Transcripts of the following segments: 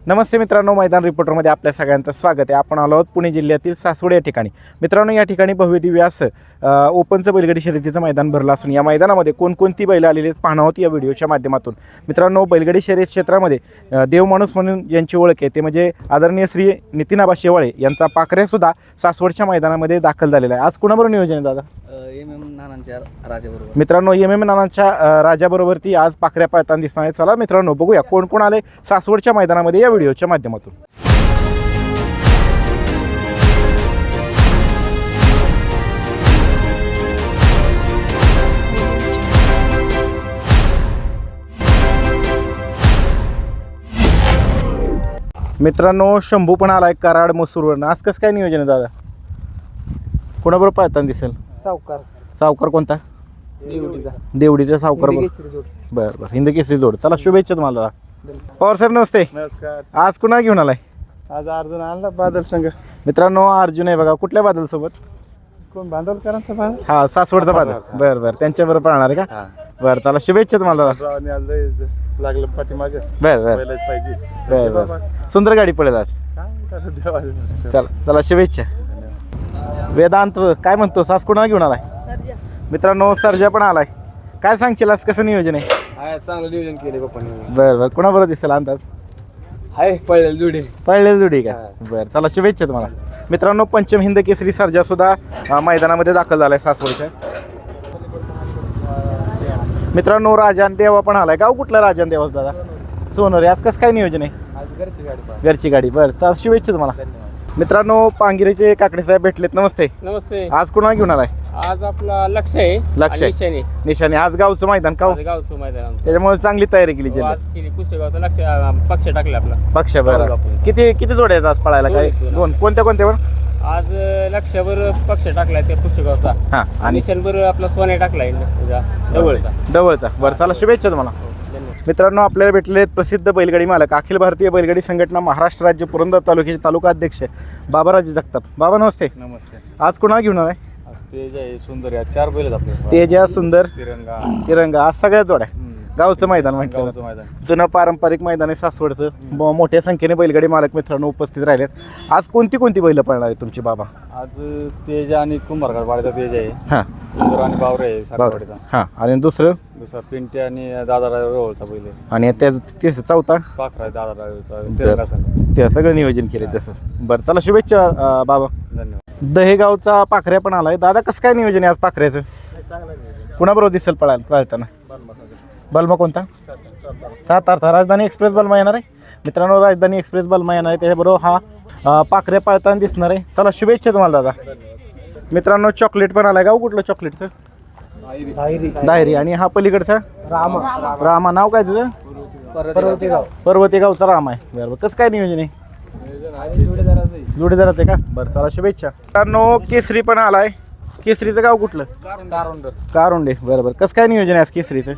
नमस्ते मित्रांनो मैदान रिपोर्टरमध्ये आपल्या सगळ्यांचं स्वागत आहे. आपण आलो आहोत पुणे जिल्ह्यातील सासवड या ठिकाणी. मित्रांनो या ठिकाणी भव्य दिव्य असं ओपनचं बैलगाडी शर्यतीचं मैदान भरलं असून या मैदानामध्ये कोणकोणती बैलं आलेली आहेत पाहणं आहोत या व्हिडिओच्या माध्यमातून. मित्रांनो बैलगाडी शर्यत क्षेत्रामध्ये अ, देव माणूस म्हणून ज्यांची ओळख आहे ते म्हणजे आदरणीय श्री नितीन आबा शेवाळे यांचा पाखऱ्यासुद्धा सासवडच्या मैदानामध्ये दाखल झालेला आहे. आज कुणाबरोबर नियोजन आहे दादा? एम एम नानांच्या राजाबरोबर. मित्रांनो एम एम नानांच्या अ, राजाबरोबरती आज पाखऱ्या पाळताना दिसणार आहे. चला मित्रांनो बघूया कोण कोण आले सासवडच्या मैदानामध्ये या व्हिडिओच्या माध्यमातून. मित्रांनो शंभू पण आलाय कराड मसूरवरनं. आज कसं काय नियोजन आहे दादा? कोणाबरोबर पाळताना दिसेल? सावकार. सावकार कोणता? निवडीचा देवडीचा सावकार बरं बरं. हिंद केसरी जोड. चला शुभेच्छा तुम्हाला. दादा पवार साहेब नमस्ते. नमस्कार आज कुणा घेऊन आलाय? आज अर्जुन आणला बादल संघ. मित्रांनो अर्जुन आहे बघा कुठल्या बादल सोबत कोण भांडवलकरांचा बादल? हा सासवडचा बादल. बरं बरं. त्यांच्याबरोबर पाळणार आहे का? बरं चला शुभेच्छा तुम्हाला. दादा रावाने आज लय लागलं पाठीमागे. बरं बरं. पहिलंच पाहिजे. बरं बाबा बरं. सुंदर गाडी पडेल आज. काय देवाचे चला चला शुभेच्छा. वेदांत काय म्हणतो? सास कुणा घेऊन आलाय? मित्रांनो सर्जा पण आलाय. काय सांगशील आज कसं नियोजन आहे? हाय चांगलं नियोजन केले पप्पांनी बरं बरं. कुणाबरोबर दिसेल अंदाज? हाय पळलेलं जुडे. पळलेली जोडी का? बरं चला शुभेच्छा तुम्हाला. मित्रांनो पंचम हिंद केसरी सर्जा सुद्धा अं, मैदानामध्ये दाखल झालाय सासवडच्या. मित्रांनो राजान देवा पण आलाय. गाव कुठला राजान देवास दादा सोनरे आज कसं काय नियोजन आहे? आज घरची गाडी घरची गाडी. बरं चला शुभेच्छा तुम्हाला. मित्रांनो पांगिरीचे काकडे साहेब भेटलेत. नमस्ते. नमस्ते. आज कुणाला घेऊन आलाय? आज आपला लक्ष आहे लक्ष आहे. निशाणे. निशाने आज गावचं मैदान का हो? गावचं मैदान त्याच्यामुळे चांगली तयारी केली हो, आज केली. लक्ष पक्ष टाकले आपला. पक्ष बरं. किती किती जोड्या आहेत आज पळायला काय? दोन आहेत, दोन कोणत्या कोणत्या पण? आज अं, लक्षभर पक्ष टाकलाय ते पुसेगावचा हां आणि? निशाणभर आपला सोन्या टाकलाय जवळचा. डवळचा बरं चला शुभेच्छा तुम्हाला. हो, मित्रांनो आपल्याला भेटलेले आहेत प्रसिद्ध बैलगाडी मालक अखिल भारतीय बैलगाडी संघटना महाराष्ट्र राज्य पुरंदर तालुक्याचे तालुका अध्यक्ष बाबाराजे जगताप. बाबा नमस्ते. नमस्ते. आज कुणाला घेऊन आलाय? आज तेज आहे सुंदर या चार बैल आपले. तेजा सुंदर तिरंगा. तिरंगा आज सगळ्या जोड्या. गावचं मैदान म्हटलं गावचं मैदान. जुनं पारंपरिक मैदान आहे सासवडचं. ब- मोठ्या संख्येने बैलगाडी मालक मित्रांनो उपस्थित राहिलेत. आज कोणती कोणती बैलं पळणार आहे तुमची बाबा? आज तेज आणि कुंभारगड वाड्याचा तेज आहे. हां. सुंदर आणि बावरे आहे हां. आणि दुसरं? दुसरा पिंटे आणि दादा रावळचा बैल आहे. आणि त्याचं तेच चौथा? पाखरा आहे दादा रावळचा तिरंगा संघ. ते सगळं नियोजन केलं तसं. बरं चला शुभेच्छा अं, बाबा. धन्यवाद. दहेगावचा पाखऱ्या पण आलाय. दादा कसं काय नियोजन आहे आज पाखऱ्याचं? कुणाबरोबर दिसेल पळायला पळताना? बलमा कोणता? सात अर्था राजधानी एक्सप्रेस बलमा येणार आहे? मित्रांनो राजधानी एक्सप्रेस बलमा येणार आहे. त्याच्याबरोबर हा पाखऱ्या पळताना दिसणार आहे. चला शुभेच्छा तुम्हाला दादा. मित्रांनो चॉकलेट पण आलाय. गाव कुठलं चॉकलेटचं दायरी आणि हा पलीकडचा? रामा. रामा. नाव काय तुझं? पर्वती गावचा राम आहे. बरोबर कसं काय नियोजन आहे. जोडीदाराचं आहे का? बरं चला शुभेच्छा. मित्रांनो केसरी पण आलाय. केसरीचं गाव कुठलं? कारुंडे बरं बरं. कसं काय नियोजन आहे आज केसरीचं?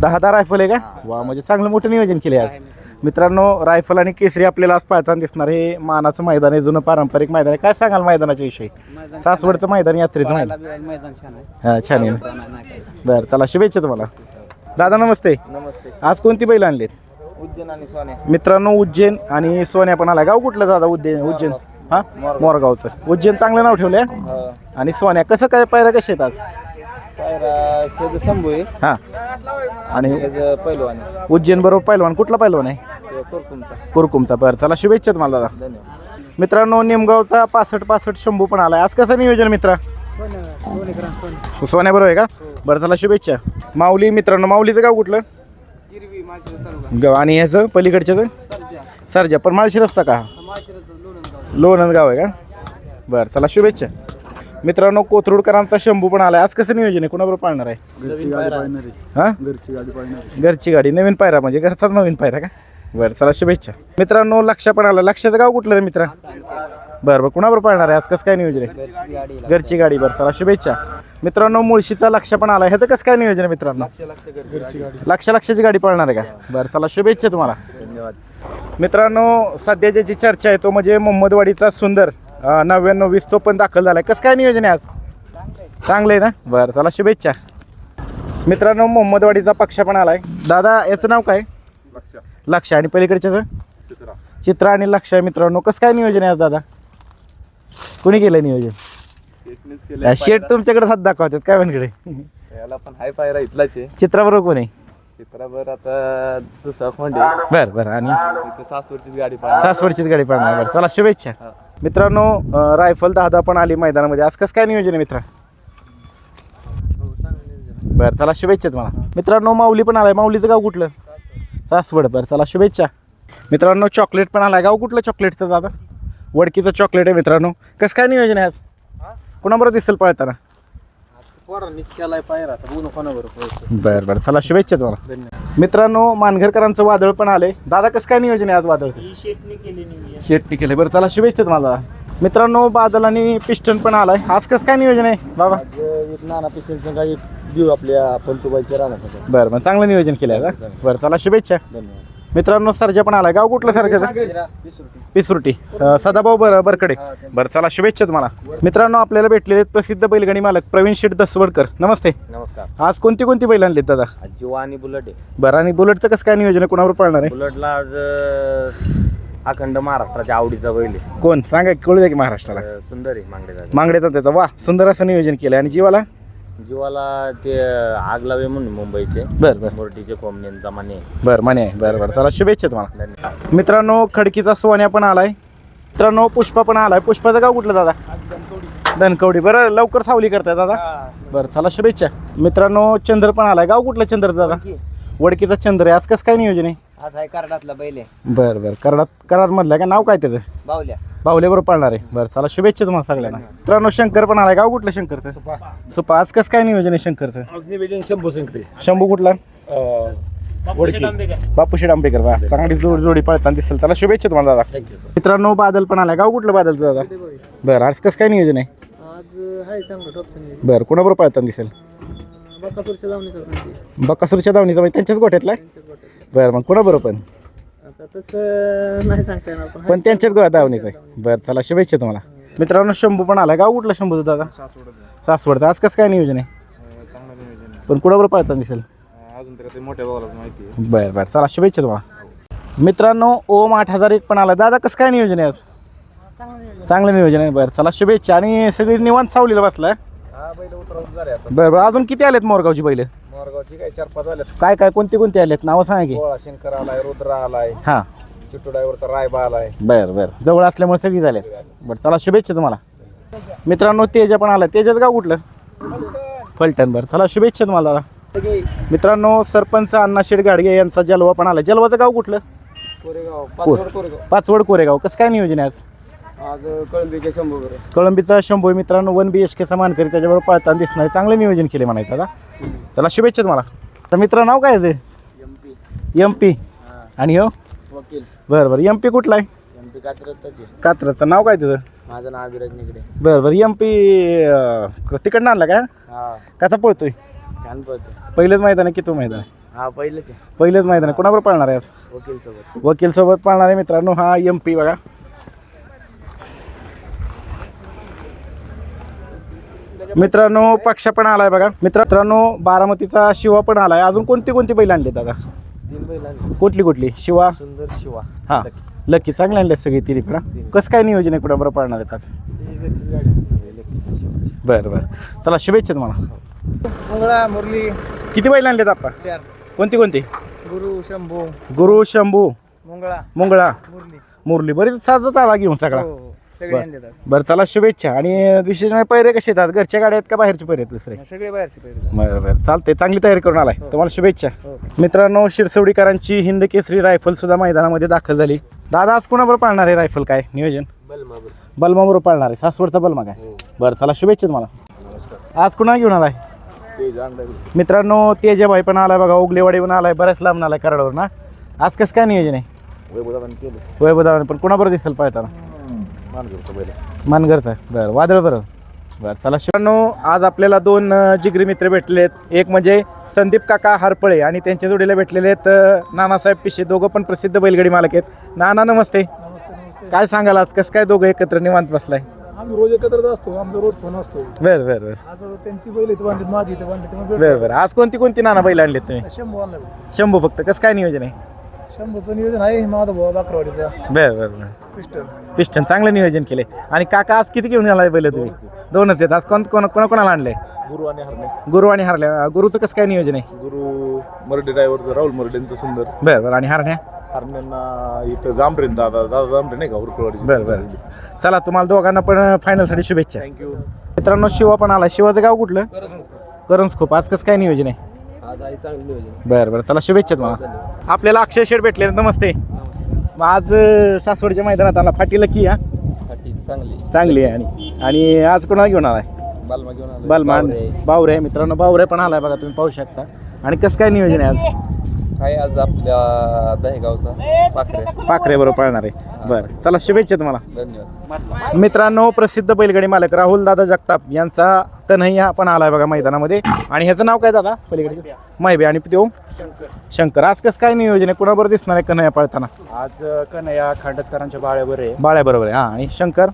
दहा दहा रायफल आहे का? वा म्हणजे चांगलं मोठं नियोजन केले आज. मित्रांनो रायफल आणि केसरी आपल्याला आज पाळताना दिसणार हे मानाचं मैदान आहे जुनं पारंपरिक मैदान आहे. काय सांगाल मैदानाच्या विषयी? सासवडचं मैदान यात्रेचं मैदान. आहे. हा छान आहे? बरं चला शुभेच्छा तुम्हाला. दादा नमस्ते. नमस्ते. आज कोणती बैल आणलीत? उज्जैन आणि सोन्या मित्रांनो उज्जैन आणि सोन्या पण आला गाव कुठलं दादा उज्जैन उज्जैन? हा? मोरगावचं. उज्जैन चांगलं नाव ठेवलंय? हा? आणि सोन्या कसं काय पायऱ्या कशा आहेत आज? पायरा शंभू आहे हा. आणि पहिलवान उज्जैन बरोबर पहिलवान कुठला पहिलवान आहे? तुमचा कुरकुमचा. बरं चला शुभेच्छा तुम्हाला दादा. धन्यवाद. मित्रांनो निमगावचा पासष्ट पासष्ट शंभू पण आलाय. आज कसं नियोजन मित्रा? सोन्या बरोबर आहे का? बरं चला शुभेच्छा. माऊली मित्रांनो माऊलीचं गाव कुठलं? गाव आणि ह्याचं पलीकडच्याचं सरजा. पण माळशिरसचा का? लोणंद गाव आहे का? बरं चला शुभेच्छा. मित्रांनो कोथरूडकरांचा शंभू पण आलाय. आज कसं नियोजन आहे? कुणाबरोबर पाळणार आहे? हा? घरची गाडी पाळणार. घरची गाडी. नवीन पायरा म्हणजे घरचाच नवीन पायरा का? बरं चला शुभेच्छा. मित्रांनो लक्ष पण आला. लक्षाचं गाव कुठलं रे मित्रा? बरं बरं कुणाबरोबर पाळणार आहे? आज कसं काय नियोजन आहे? घरची गाडी. बरं चला शुभेच्छा. मित्रांनो मुळशीचा लक्ष पण आला ह्याचं कसं काय नियोजन आहे मित्रांनो? लक्ष लक्षाची गाडी पळणार आहे का? बरं चला शुभेच्छा तुम्हाला. धन्यवाद. मित्रांनो सध्या ज्याची चर्चा आहे तो म्हणजे मोहम्मदवाडीचा सुंदर नव्याण्णव वीस तो पण दाखल झालाय. कसं काय नियोजन आहे आज? चांगलं आहे ना? बरं चला शुभेच्छा. मित्रांनो मोहम्मदवाडीचा पक्ष पण आलाय. दादा याचं नाव काय? लक्ष. आणि पलीकडच्याचं चित्र. आणि लक्ष आहे मित्रांनो. कसं काय नियोजन आहे आज दादा? कुणी केलं नियोजन? शेट तुमच्याकडे हात दाखवतात काय म्हणकडे याला पण हाय पायरा इथलाच आहे. चित्राबरोबर कोण आहे? चित्रावर आता दुसरा फोंडे बरं बरं आणि? इथं सासवडचीच गाडी पाहिजे सासवडचीच गाडी पडणार बरं चला शुभेच्छा. मित्रांनो अं, रायफल दहा दहा पण आली मैदानामध्ये. आज कसं काय नियोजन आहे मित्रा? बरं चला शुभेच्छा तुम्हाला. मित्रांनो माऊली पण आलाय. माऊलीचं गाव कुठलं? सासवड. बरं चला शुभेच्छा. मित्रांनो चॉकलेट पण आलाय. गाव कुठलं चॉकलेटचं दादा? वडकीचं चॉकलेट आहे मित्रांनो. कसं काय नियोजन आहे आज? कोणाबरोबर दिसेल पळताना? पोरांनीच केलाय पायरा आता कोणाबरोबर बरं बरं. चला शुभेच्छा तुम्हाला. मित्रांनो मानघरकरांचं वादळ पण आलंय. दादा कसं काय नियोजन आहे आज वादळचं? शेटनी केलं बरं चला शुभेच्छा तुम्हाला. दादा मित्रांनो बादल आणि पिस्टन पण आलाय. आज कसं काय नियोजन आहे बाबा? एक नाना पिसेलचं काही देऊ आपल्या पलटूबाईच्या राहण्यासाठी बरं बरं. चांगलं नियोजन केलं आहे का बरं चला शुभेच्छा. धन्यवाद. मित्रांनो सरजा पण आलाय. गाव कुठलं सरजाचं पिसरुटी सदाभाऊ बर बरकडे. बरं चला शुभेच्छा तुम्हाला. मित्रांनो आपल्याला भेटलेले प्रसिद्ध बैलगाडी मालक प्रवीण शेठ दसवडकर. नमस्ते. नमस्कार. आज कोणती कोणती बैल आणलीत दादा? जिवा आणि बुलेट आहे. बरं आणि बुलेटचं कसं काय नियोजन आहे? कोणावर पळणार आहे? बुलेटला आज अं, अखंड महाराष्ट्राच्या आवडीचा बैल आहे. कोण? सांगा कळू द्या की महाराष्ट्राला. अं, सुंदर आहे मांगडे मांगड्याचा त्याचा वा सुंदर असं नियोजन केलं आणि जीवाला? जीवाला ते आगलावे म्हणून मुंबईचे. बरं बरं. मोर्टीचे कोमनेंचा माने. बरं म्हणे आहे बरं बरं. चला शुभेच्छा तुम्हाला. धन्यवाद. मित्रांनो खडकीचा सोन्या पण आलाय. मित्रांनो पुष्पा पण आलाय. पुष्पाचं गाव कुठलं दादा? धनकवडी. बरं लवकर सावली करताय दादा. बरं चला शुभेच्छा. मित्रांनो चंद्र पण आलाय. गाव कुठलं चंद्र दादा? वडकीचा चंद्र आहे. आज कसं काय नियोजन आहे? आज हाय कार्डातला बैल आहे. बरं बरं. कराडात कराड मधलं का? नाव काय त्याचं? बावल्या. बाहुल्याबरोबर पळणार आहे. बरं चला शुभेच्छा तुम्हाला सगळ्यांना. मित्रांनो शंकर पण आलाय. गाव कुठलं शंकरचं सुपा. आज कसं काय नियोजन आहे शंकरचं? आज निवेदन शंभू संकटे शंभू कुठला? वडकी. बापूशी डांबेकर बा. चांगली जोडी जोडी पळताना दिसेल. चला शुभेच्छा तुम्हाला दादा. थँक्यू सर मित्रांनो बादल पण आलाय. गाव कुठलं बादलचं दादा? बरं आज कसं काय नियोजन आहे? आज हाय चांगलं टॉपचं बरं कोणाबरोबर पळताना दिसेल? बक्कासूरच्या दावणीचा म्हणजे त्यांच्याच गोठ्यातला आहे? बरं मग कोणाबरोबर पण? आता तसं नाही सांगता येणार पण पण त्यांच्याच गो दावणीचं आहे. बरं चला शुभेच्छा तुम्हाला. मित्रांनो शंभू पण आलाय गाव कुठला शंभूचं दादा सासवडचं. आज कसं काय नियोजन आहे? पण कोणाबरोबर पळताना दिसेल? अजून तर ते मोठ्या भावाला माहिती आहे. बरं बरं. चला शुभेच्छा तुम्हाला. मित्रांनो ओम आठ हजार एक पण आला दादा कसं काय नियोजन आहे आज? चांगलं नियोजन आहे. बरं चला शुभेच्छा. आणि सगळी निवांत सावलीला बसलाय? हा बैल उतरवून झाले आता. बरं बरं अजून किती आलेत मोरगावची बैल? मोरगावची काय चार पाच आल्यात काय काय कोणते कोणते आलेत? नावं सांगा की. गोळा शंकर आलाय रुद्र आलाय हां. चिट्टू ड्रायव्हरचा रायबा आलाय. बरं बरं. जवळ असल्यामुळे सगळी झाले बरं चला शुभेच्छा तुम्हाला. मित्रांनो तेजा पण आला तेजाच गाव कुठलं? फलटण. बरं चला शुभेच्छा तुम्हाला दादा. मित्रांनो सरपंच अण्णा शेठ गाडगे यांचा जलवा पण आला जलवाचं गाव कुठलं? कोरेगाव पाचवड कोरेगाव. पाचवड कोरेगाव. कसं काय नियोजन आहे आज? आज कळंबीच्या कळंबीचा शंभू मित्रांनो वन बी एच केचा मानकरी त्याच्याबरोबर पळताना दिसणार चांगलं नियोजन केले म्हणायचं दादा चला शुभेच्छा तुम्हाला. तर मित्र नाव काय आहे? ते एम पी आणि हो? वकील. बरं बरं. एम पी कुठला आहे? एम पी कात्रताचे कात्रचं नाव काय तुझं? माझं नाव अभिराज बरं बरं. एम पी तिकडनं आणलं का? कसा पळतोय? छान पळतो पहिलेच मैदान आहे की तू मैदान आहे? हा पहिलंच मैदान आहे. कोणाबरोबर पाळणार आहे? वकील सोबत वकील सोबत पाळणार आहे मित्रांनो. हा एम पी बघा. मित्रांनो पक्ष पण आलाय बघा. मित्रांनो बारामतीचा शिवा पण आलाय. अजून कोणती कोणती बैल आणली दादा? आणले कुठली कुठली? शिवा? सुंदर शिवा. हा. लकी. चांगले आणले सगळी तिन्ही पण? कसं काय नियोजन आहे कुणाबरोबर पाळणार आहेत आज. बरं बरं. चला शुभेच्छा तुम्हाला. मंगळा मुरली. किती बैल आणलेत आपण चार. कोणती कोणती? गुरु शंभू. गुरु शंभू. मंगळा. मुंगळा. मुरली. मुरली. बरीच साजच आला घेऊन सगळा. हो हो. सगळे बरं. आज. बरं चला शुभेच्छा. आणि विशेष म्हणजे पैरे कसे येतात? घरच्या गाड्या आहेत का बाहेरचे पैरे आहेत दुसरे? सगळे बाहेरचे बरं बरं. चालते चांगली तयारी करून आलाय. तुम्हाला शुभेच्छा. हो. मित्रांनो शिरसवडीकरांची हिंद केसरी रायफल सुद्धा मैदानामध्ये दाखल झाली. दादा आज कोणाबरोबर पाळणार आहे रायफल काय? नियोजन? बलमा बरोबर पाळणार आहे. सासवडचा बलमा काय? बरं चला शुभेच्छा तुम्हाला. आज कुणा घेऊन आलाय? मित्रांनो तेजाभाई पण आलाय बघा. उगलेवाडी पण आलाय. बऱ्याच लांब आलाय कराडावर ना आज कसं काय नियोजन आहे? वैभव दादा पण कुणाबरोबर दिसेल पळताना? मानगरचा बरं वादळ बरं. बरं चला शिवांनो आज आपल्याला दोन अ, जिगरी मित्र भेटले आहेत एक म्हणजे संदीप काका हरपळे आणि त्यांच्या जोडीला भेटलेले आहेत अ, नानासाहेब पिशे. दोघं पण प्रसिद्ध बैलगाडी मालक आहेत. नाना नमस्ते. नमस्ते नमस्ते. काय सांगाल आज? कसं काय दोघं एकत्र निवांत बसलाय? आम्ही रोज एकत्रच असतो. आमचा रोज फोन असतो. बरं बरं बरं. आज त्यांची बैल इथे बांधलीत माझी इथे बांधली त्यामुळे बरं बरं. आज कोणती कोणती नाना बैल आणलेत तुम्ही? शंभू आणला शंभू फक्त. कसं काय नियोजन आहे? शंभरचं नियोजन आहे माझा भाऊ बाकरवाडीचा. बरं बरं बरं. पिस्टल पिस्टन चांगलं नियोजन केले आणि काका आज किती घेऊन आलाय पहिले तुम्ही? दोनच आहेत. आज कोण कोण कोणा कोणाला आणलंय? गुरु आणि हरणे. गुरु आणि हरल्या गुरुचं कसं काय नियोजन आहे? गुरु मर्डे ड्रायव्हरचं राहुल मर्डेंचं सुंदर. बरं बरं. आणि हरण्या? हरण्यांना इथं जांभरेन दादा दादा जांभरे नाही का हुरकळवाडीचे बरं बरं. चला तुम्हाला दोघांना पण फायनलसाठी शुभेच्छा. थँक्यू मित्रांनो शिवा पण आला शिवाचं गाव कुठलं? करंज खूप आज कसं काय नियोजन आहे? आज आहे चांगलं नियोजन बरं बरं चला शुभेच्छा तुम्हाला. आपल्याला अक्षय शेड भेटले नमस्ते. मग आज अं, सासवडच्या मैदानात आला फाटीला की हा? फाटी चांगली. चांगली आहे आणि आणि आज कोणाला घेऊन आलाय? बालमा घेऊन आलो बलमान बावरे. मित्रांनो बावरे पण आलाय बघा तुम्ही पाहू शकता. आणि कसं काय नियोजन आहे आज? काय आज आपल्या दहेगावचा पाखरे. पाखरे बरोबर पळणार आहे. बरं. चला शुभेच्छा तुम्हाला. धन्यवाद. मित्रांनो प्रसिद्ध बैलगाडी मालक राहुल दादा जगताप यांचा कन्हैया पण आलाय बघा मैदानामध्ये. आणि ह्याचं नाव काय दादा? पलीकडे माहिबे आणि तो शंकर. आज कसं काय नियोजन आहे? कुणाबरोबर दिसणार आहे कन्हैया पळताना? आज कन्हैया खांडसकरांच्या बाळ्यावर आहे. बाळ्या बरोबर आहे. हा आणि शंकर?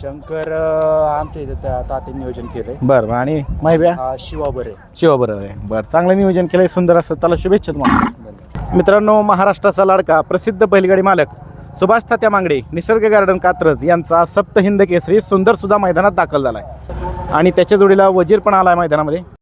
शंकर अं, आमच्या इथं त्या नियोजन केलंय. बरं. बरं आणि माहिब्या हा शिवाबर आहे. शिवा बरोबर आहे. बरं. चांगलं नियोजन केलंय सुंदर असं. त्याला शुभेच्छा तुम्हाला. मित्रांनो महाराष्ट्राचा लाडका प्रसिद्ध बैलगाडी मालक सुभाष तात्या मांगडे निसर्ग गार्डन कात्रज यांचा सप्त हिंद केसरी सुंदरसुद्धा मैदानात दाखल झाला आहे आणि त्याच्या जोडीला वजीर पण आहे मैदानामध्ये.